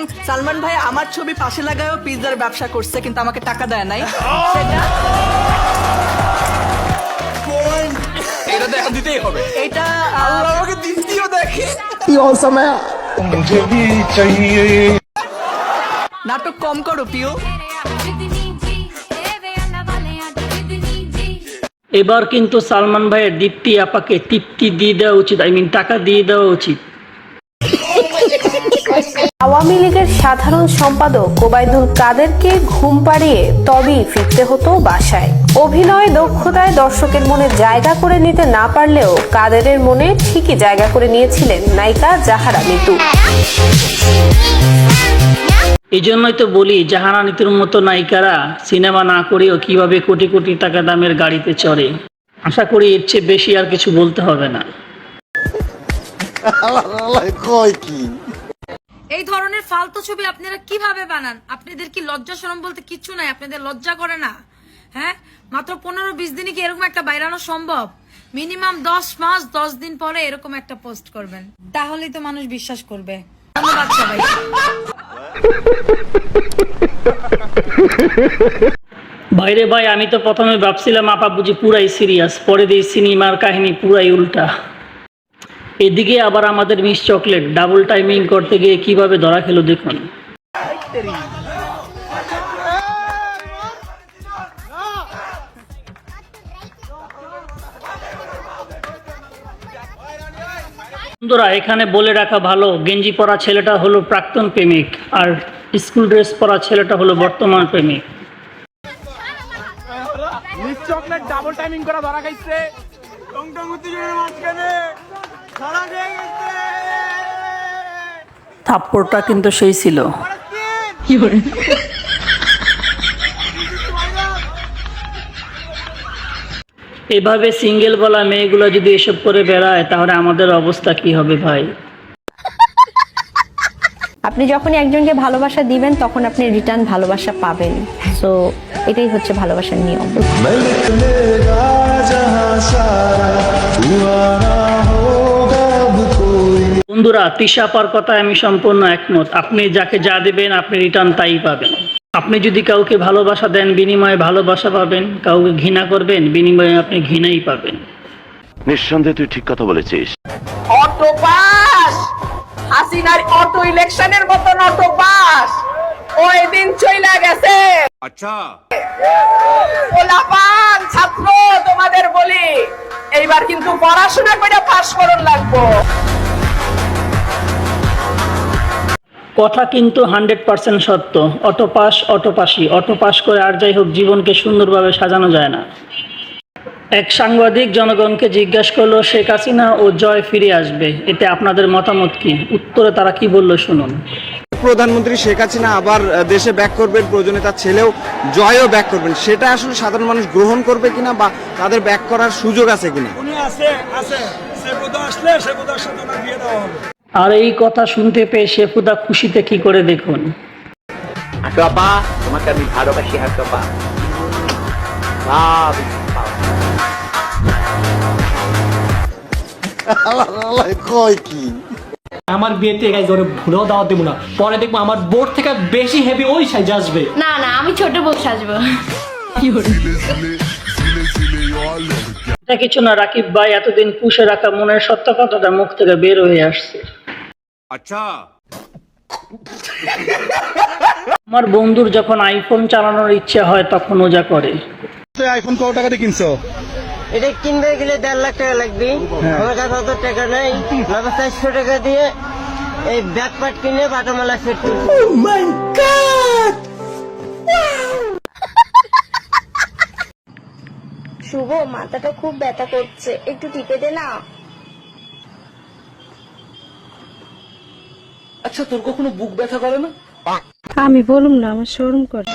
এবং সালমান ভাই আমার ছবি পাশে লাগায়ও পিৎজার ব্যবসা করছে কিন্তু আমাকে টাকা দেয় নাই। সেটা এটা দেখা দিতেই হবে। এটা আহ, আমাকে দ্বিতীয় দেখে। নাটক কম করো পিও এবার কিন্তু সালমান ভাইয়ের দীপ্তি আপাকে তৃপ্তি দিয়ে দেওয়া উচিত আই মিন টাকা দিয়ে দেওয়া উচিত। আওয়ামী লীগের সাধারণ সম্পাদক ওবায়দুল কাদেরকে ঘুম পাড়িয়ে তবেই ফিরতে হতো বাসায়। অভিনয় দক্ষতায় দর্শকের মনে জায়গা করে নিতে না পারলেও কাদেরের মনে ঠিকই জায়গা করে নিয়েছিলেন নায়িকা জাহারা মিতু। এই জন্যই তো বলি জাহানা নীতির মতো নায়িকারা সিনেমা না করেও কীভাবে কোটি কোটি টাকা দামের গাড়িতে চড়ে? আশা করি এর চেয়ে বেশি আর কিছু বলতে হবে না। এই ধরনের ফালতু ছবি আপনারা কীভাবে বানান? আপনাদের কি লজ্জা শরম বলতে কিচ্ছু নাই? আপনাদের লজ্জা করে না? হ্যাঁ? মাত্র পনেরো বিশ দিনে কি এরকম একটা বাইরানো সম্ভব? মিনিমাম দশ মাস, দশ দিন পরে এরকম একটা পোস্ট করবেন। তাহলেই তো মানুষ বিশ্বাস করবে। বাইরে ভাই, আমি তো প্রথমে ভাবছিলাম আপা বুঝি পুরাই সিরিয়াস পরে দিয়ে সিনেমার কাহিনী পুরাই উল্টা। এদিকে আবার আমাদের মিস চকলেট ডাবল টাইমিং করতে গিয়ে কীভাবে ধরা খেলো দেখুন। বন্ধুরা, এখানে বলে রাখা ভালো, গেঞ্জি পরা ছেলেটা হলো প্রাক্তন প্রেমিক আর স্কুল ড্রেস পরা ছেলেটা হলো বর্তমান প্রেমিক। ডাবল টাইমিং করা ধরা খাইছে। থাপ্পড়টা কিন্তু সেই ছিল। এভাবে সিঙ্গেল বলা মেয়েগুলো যদি এসব করে বেড়ায় তাহলে আমাদের অবস্থা কি হবে ভাই? আপনি যখনই একজনকে ভালোবাসা দিবেন তখন আপনি রিটার্ন ভালোবাসা পাবেন। সো এটাই হচ্ছে ভালোবাসার নিয়ম। বন্ধুরা তিশাপার কথায় আমি সম্পূর্ণ একমত। আপনি যাকে যা দেবেন আপনি রিটার্ন তাই পাবেন। আপনি যদি কাউকে ভালোবাসা দেন বিনিময়ে ভালোবাসা পাবেন। কাউকে ঘৃণা করবেন বিনিময়ে আপনি ঘৃণাই পাবেন। নিঃসন্দেহে তুই ঠিক কথা বলেছিস। Auto pass! হাসিনার অটো ইলেকশনের মতন অটো পাস! ওই দিন চইলা গেছে। আচ্ছা। ওলাপান ছাত্র তোমাদের বলি এইবার কিন্তু পড়াশোনা করে পাস করুন লাগবো। কথা কিন্তু হান্ড্রেড পার্সেন্ট সত্য। অটো পাস অটো পাসি। অটো পাস করে আর যাই হোক জীবনকে সুন্দরভাবে সাজানো যায় না। এক সাংবাদিক জনগণকে জিজ্ঞাসা করল শেখ হাসিনা ও জয় ফিরে আসবে এতে আপনাদের মতামত কি? উত্তরে তারা কি বলল শুনুন। প্রধানমন্ত্রী শেখ হাসিনা আবার দেশে ব্যাক করবেন প্রয়োজনে তার ছেলেও জয়ও ব্যাক করবেন। সেটা আসলে সাধারণ মানুষ গ্রহণ করবে কিনা বা তাদের ব্যাক করার সুযোগ আছে কিনা? উনি আছে আছে। সে বোধ আসলে সে সাথে দেওয়া হবে। আর এই কথা শুনতে পেয়ে শেফুদা খুশিতে কি করে দেখুন? হাসুয়াপা তোমাকে আমি ভালোবাসি আমার বিয়েতে গাইজ ওরে ভুলেও দাওয়াত দেবো না। পরে দেখব আমার বোর্ড থেকে বেশি হেভি ওই সাইজ আসবে। না না আমি ছোট বউ সাজবো। কিছু না রাকিব ভাই এতদিন পুষে রাখা মনের সত্য কথাটা মুখ থেকে বের হয়ে আসছে। আচ্ছা। আমার বন্ধুর যখন আইফোন চালানোর ইচ্ছা হয় তখন ও যা করে। আইফোন কত টাকা দিয়ে কিনছো? এটা কিনতে গেলে দেড় লাখ টাকা লাগবে। আমার কাছে অত টাকা নেই। নয়তো চারশো টাকা দিয়ে এই ব্যাগ পাট কিনে বাটামালা সেট শুভ মাথাটা খুব ব্যথা করছে। একটু টিপে দে না। আচ্ছা তোর কখনো বুক ব্যথা করে না? আমি বলুম না আমার শোরুম করে।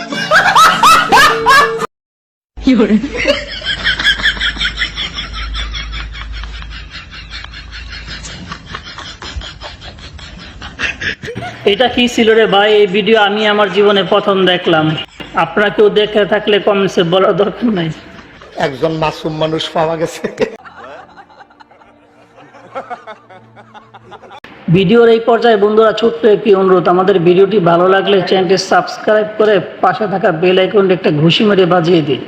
এটা কি ছিল রে ভাই? এই ভিডিও আমি আমার জীবনে প্রথম দেখলাম। আপনারা কেউ দেখে থাকলে কমেন্টসে বলার দরকার নাই। একজন মাসুম মানুষ পাওয়া গেছে। ভিডিওর এই পর্যায়ে বন্ধুরা ছোট্ট একটি অনুরোধ। আমাদের ভিডিওটি ভালো লাগলে চ্যানেলটি সাবস্ক্রাইব করে পাশে থাকা বেল আইকনটি একটা ঘুষি মেরে বাজিয়ে দিন।